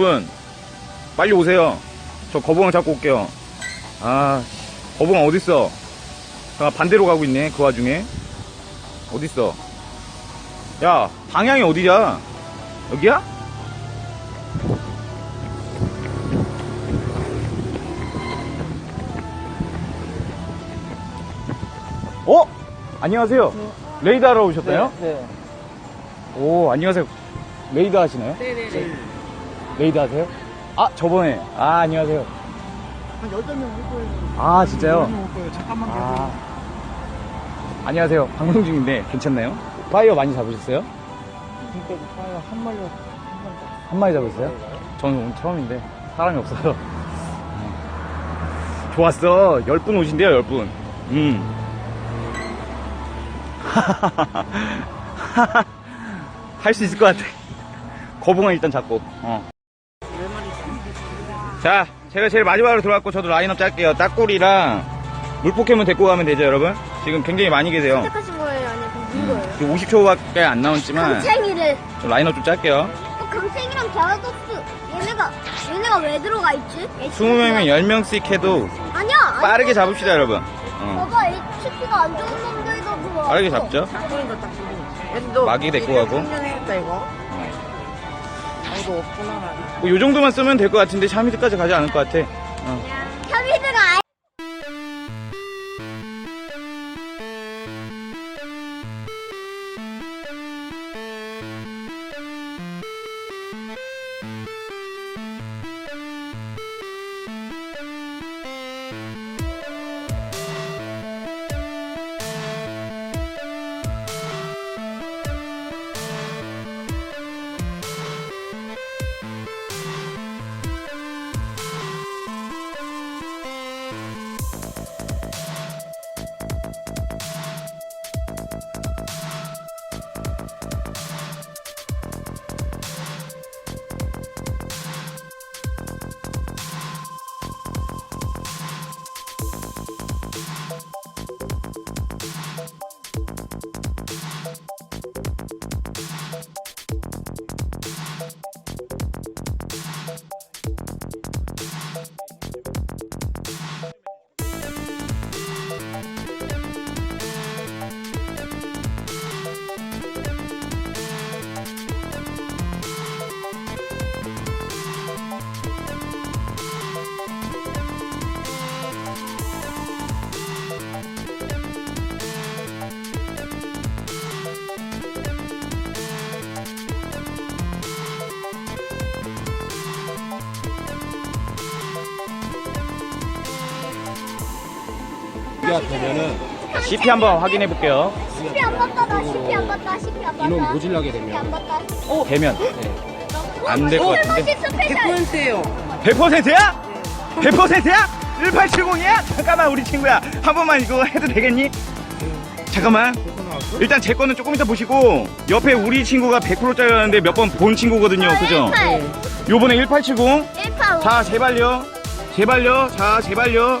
분 빨리 오세요. 저 거봉을 잡고 올게요. 아, 거봉아 어딨어? 잠깐 반대로 가고 있네. 그 와중에 어딨어? 야, 방향이 어디야? 여기야? 어? 안녕하세요. 레이더 하러 오셨나요? 네. 오, 안녕하세요. 레이더 하시나요? 네네네. 레이더 하세요? 아, 저번에. 아, 안녕하세요. 한 8명 올 거예요. 아, 진짜요? 올 거예요. 잠깐만 계세요. 아. 안녕하세요. 방송 중인데 괜찮나요? 파이어 많이 잡으셨어요? 지금까지 파이어 한 마리, 한 마리. 한 마리 잡으셨어요? 저는 오늘 처음인데 사람이 없어서. 음. 좋았어. 10분 오신대요, 10분. 음. 할 수 있을 것 같아. 거북은 일단 잡고. 어. 자, 제가 제일 마지막으로 들어왔고 저도 라인업 짤게요. 딱꼬리랑 물포켓몬 데리고 가면 되죠, 여러분? 지금 굉장히 많이 계세요. 선택하신 거예요? 아니면 본 거예요? 지금 50초밖에 안 남았지만 강챙이를 저 라인업 좀 짤게요. 어, 강챙이랑 갸라도스 얘네가 얘네가 왜 들어가 있지? 20명이면 10명씩 해도 아니야 아니, 빠르게 잡읍시다, 여러분. 어. 봐봐 HP가 안 좋은 놈들도 들어와 빠르게 잡죠. 마기 데리고 가고. 이거. 없구나. 뭐, 요 정도만 쓰면 될 것 같은데, 샤미드까지 가지 않을 것 같아. 어. 우리가 되면은 CP 한번 확인해 볼게요. CP 안 봤다 나 CP 안 봤다 CP 안 봤다 인원 모질라게 CP 안 되면 봤다 되면. 안될것 같은데. 스페셜 100%예요. 100%야? 100%야? 1870이야? 잠깐만, 우리 친구야. 한 번만 이거 해도 되겠니? 잠깐만. 일단 제 거는 조금 이따 보시고, 옆에 우리 친구가 100%짜리였는데 몇 번 본 친구거든요. 그죠? 18 요번에 1870. 18 자, 제발요. 제발요. 자, 제발요.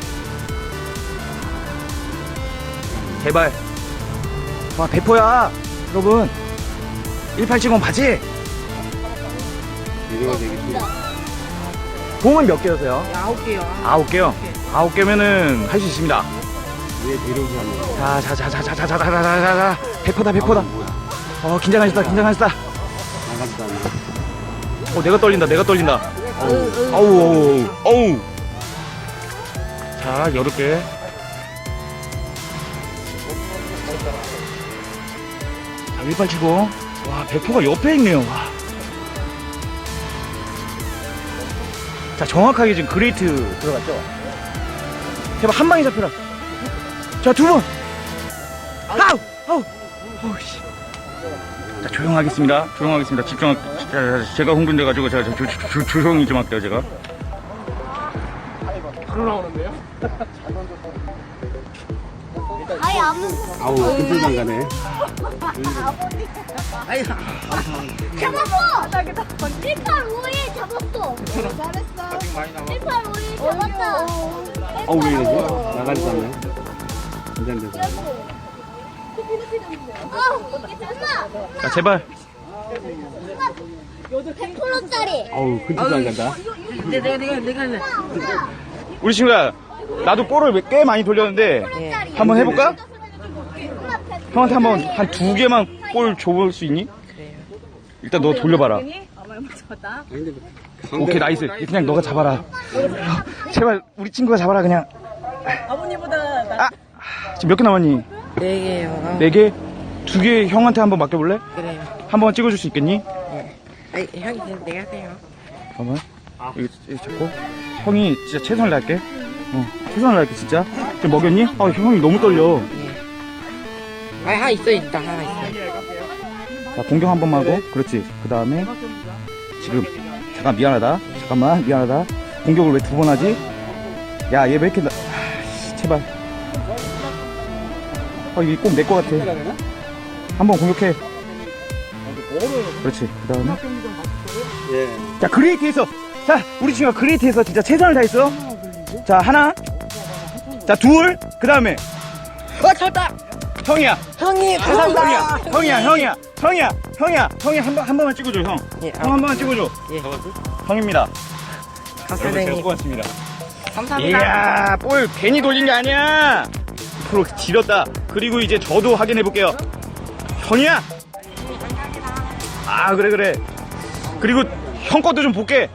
제발. 와, 배포야. 여러분. 1870 바지. 이래가 되겠지. 공은 몇 개였어요? 야, 아홉 개요. 아홉 개요. 아홉 개면은 할 수 있습니다. 왜 데려오지 않는 거야? 자, 자, 자, 자, 자, 자, 자, 자, 자, 자, 자, 자. 배포다, 배포다. 어, 긴장하셨다, 긴장하셨다. 어, 내가 떨린다, 내가 떨린다. 어우, 어우, 어우. 자, 여덟 개. 자, 1875. 와, 배포가 옆에 있네요. 와. 자, 정확하게 지금 그레이트 들어갔죠? 제발 한 방에 잡혀라. 자, 두 번. 아우! 아우! 어우, 씨. 자, 조용하겠습니다. 조용하겠습니다. 집중, 자, 제가 흥분돼가지고 제가 조, 조, 조, 조용히 좀 할게요, 제가. 아예 아무 아우 끈질만 가네. 아이, 잡았어 185에 잡았어 잘했어 185에 잡았다 아우 왜 이러지? 나가지도 않네. 긴장돼서. 어 엄마 야 제발 100%짜리 아우 끈질도안 간다. 내가, 내가, 내가, 내가. 우리 친구야 나도 볼을 꽤 많이 돌렸는데 예. 한번 해볼까? 형한테 한번 한 두 개만 볼 줘볼 수 있니? 일단 너 돌려봐라 아니 오케이 나이스 그냥 너가 잡아라 제발 우리 친구가 잡아라 그냥 아버님보다 아 지금 몇 개 남았니? 네 개요. 아, 네 개? 두 개 형한테 한번 맡겨볼래? 그래요. 한번 찍어줄 수 있겠니? 아이, 형이 그냥 내가 하세요. 잠깐만 이거, 이거 잡고 형이 진짜 최선을 다할게 어 최선을 다할게 진짜? 지금 먹였니? 아 형이 너무 떨려. 아, 하나 있어, 있다. 하나 있어. 자 공격 한 번만 하고. 그렇지. 그 다음에 지금. 잠깐 미안하다. 잠깐만 미안하다. 공격을 왜 두 번 하지? 야 얘 왜 이렇게 나... 아, 제발. 아 이게 꼭 내 거 같아. 한 번 공격해. 그렇지. 그 다음에. 예. 자 그레이트에서. 자 우리 친구가 그레이트에서 진짜 최선을 다했어 자 하나. 자 둘 그 다음에. 어, 잡았다! 형이야. 형님, 형이야 감사합니다. 형이야. 형이야 형이야. 형이야 형이 한, 번, 한 번만 찍어줘 형. 예, 형한 번만 찍어줘. 예. 형입니다. 감사합니다, 여러분 제가 형님. 수고하셨습니다. 감사합니다. 이야 볼 괜히 돌린 게 아니야. 프로 지렸다. 그리고 이제 저도 확인해 볼게요. 형이야. 아 그래 그래. 그리고 형 것도 좀 볼게.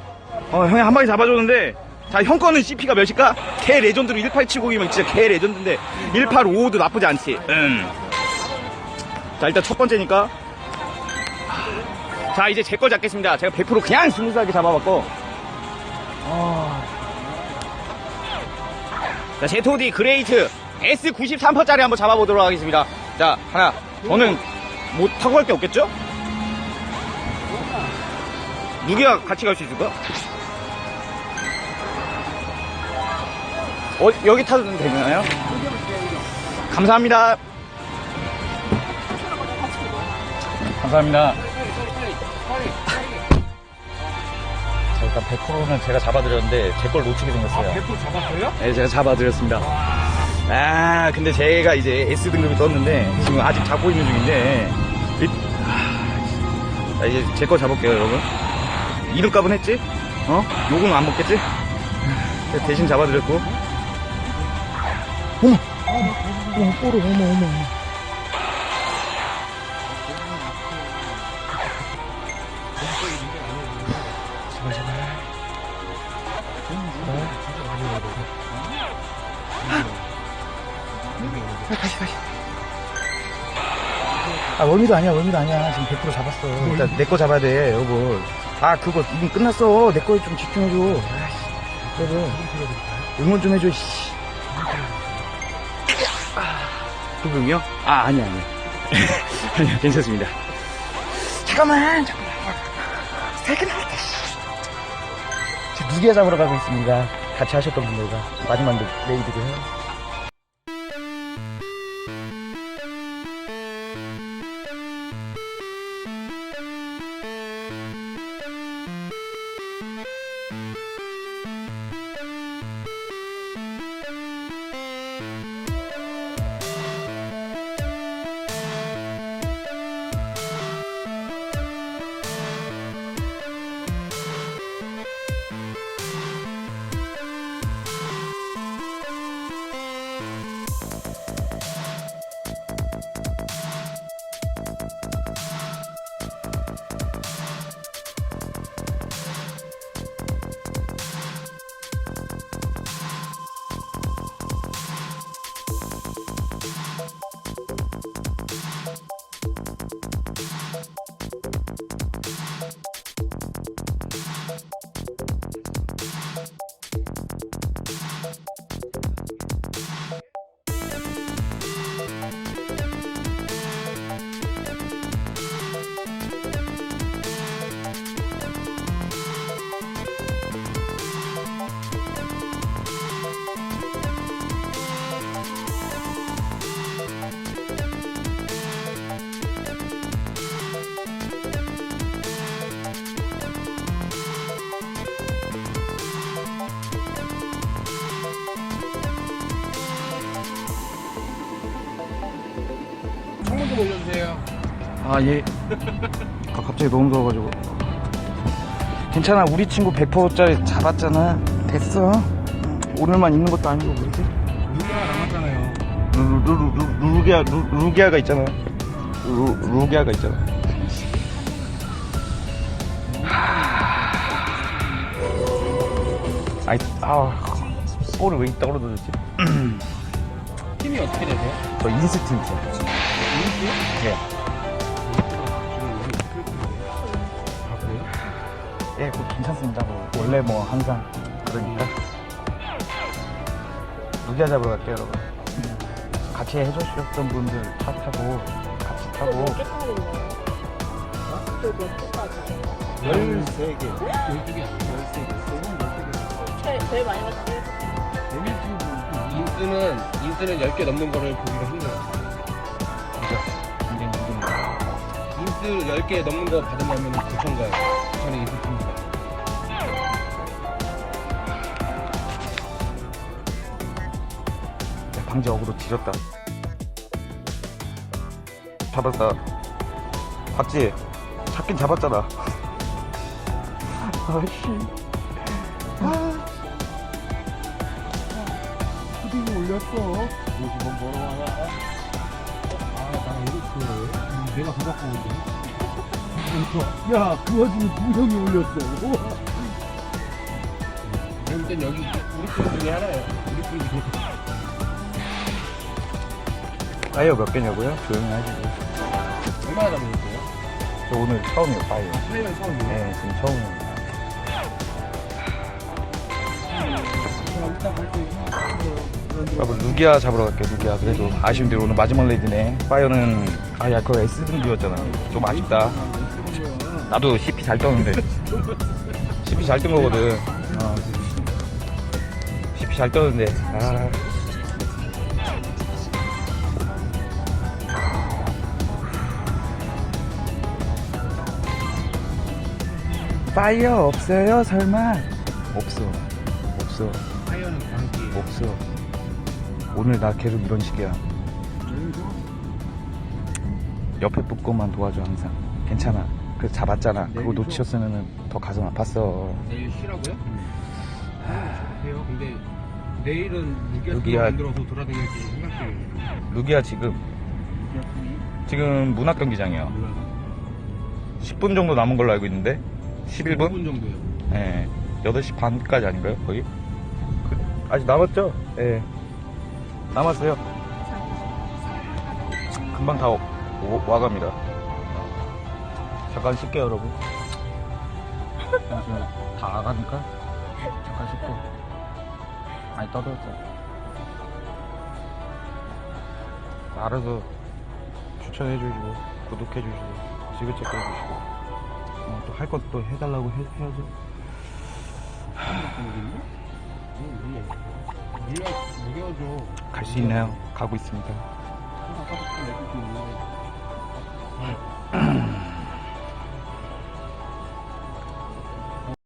어 형이 한 마리 잡아줬는데 자 형 거는 CP가 몇일까? 개 레전드로 1870이면 진짜 개 레전드인데 1855도 나쁘지 않지 음. 자 일단 첫 번째니까 자 이제 제 거 잡겠습니다 제가 100% 그냥 스무스하게 잡아봤고 자, 제토디 그레이트 S93%짜리 한번 잡아보도록 하겠습니다. 자, 하나. 저는 뭐 타고 갈게 없겠죠? 누구야 같이 갈 수 있을까? 어, 여기 타도 되나요? 감사합니다. 감사합니다. 자, 일단 100%는 제가 잡아드렸는데 제 걸 놓치게 생겼어요. 100% 잡았어요? 네, 제가 잡아드렸습니다. 아, 근데 제가 이제 S등급이 떴는데, 지금 아직 잡고 있는 중인데, 이- 아, 자, 이제 제 거 잡을게요, 여러분. 이름값은 했지? 어? 요거는 안 먹겠지? 제가 대신 잡아드렸고. 어머! 어머, 꼬르, 어머, 어머. 제발, 제발. 다시 다시. 아 월미도 아니야 월미도 아니야. 지금 100% 잡았어. 일단 내 거 잡아야 돼 여러분. 아 그거 이미 끝났어. 내 거에 좀 집중해줘. 아이씨 여러분 응원 좀 해줘 씨 그분이요? 아 아니야 아니야 아니야 괜찮습니다. 잠깐만 잠깐만. 살짝 나왔다 저 누개 잡으러 가고 있습니다. 같이 하셨던 분들과 마지막 레이드를 좀 아, 예. 아, 갑자기 너무 더워가지고. 괜찮아. 우리 친구 100%짜리 잡았잖아. 됐어. 오늘만 있는 것도 아니고, 그렇지? 누가 남았잖아요. 루, 루, 루, 루, 루기아, 루, 루기아가 있잖아. 루, 루기아가 있잖아. 하... 아이, 아, 볼을 왜 이따 떨어졌지? 팀이 어떻게 되세요? 저 인스틴트. 인스? 예. 예, 뭐 괜찮습니다. 뭐, 원래 뭐 항상 그러니까. 루기아 잡으러 갈게요, 여러분. 같이 해주셨던 분들 차 타고 같이 타고 13개. 12개. 13개. 제일 많이 봤지. 인스는, 인스는 10개 넘는 거를 보기가 힘들어요. 굉장히 힘듭니다. 인스 10개 넘는 거 받으려면 9천 가요. 9천에 인스 줍 방지 어그로 지렸다. 잡았다. 봤지? 잡긴 잡았잖아. 아씨. 푸딩이 올렸어. 50원 벌어와라. 아, 나 이렇게. 내가 그거 갖고 온데. 야, 그 와중에 두 형이 올렸어. 일단 여기 우리 분 중에 하나예요. 우리 분 중에. 파이어 몇 개냐고요? 조용히 하시고. 얼마나 남으셨어요? 저 오늘 처음이에요, 파이어. 8년 처음이에요. 네, 지금 처음이에요. 그럼 일단 갈게요. 여러분, 루기아 잡으러 갈게요, 루기아. 그래도 아쉬운 대로 오늘 마지막 레이드네. 파이어는, 아, 야, 그거 S등급이었잖아. 좀 아쉽다. 나도 CP 잘 떴는데. CP 잘 뜬 거거든. 어. CP 잘 떴는데. 아. 파이어 없어요, 설마? 없어. 없어. 타이어는 광기. 없어. 오늘 나 계속 이런 식이야. 옆에 붙고만 도와줘, 항상. 괜찮아. 그래서 잡았잖아. 그거 놓치셨으면 더 가슴 아팠어. 내일 쉬라고요? 해요. 근데 내일은 여기야. 무기야 만들어서 돌아다닐지 생각해요. 루기아 지금, 지금 문학경기장이요. 10분 정도 남은 걸로 알고 있는데? 11분? 5분 정도요. 예. 8시 반까지 아닌가요? 거의? 그, 아직 남았죠? 예. 남았어요. 금방 다 오- 오- 와갑니다. 잠깐 쉴게요, 여러분. 잠시만. 다 와가니까? 잠깐 쉴게요. 많이 떠들었어. 알아서 추천해주시고, 구독해주시고, 지그체크해주시고, 어, 또할 것도 해달라고 해, 해야죠. 무겨줘. 갈수 있나요? 가고 있습니다. 아,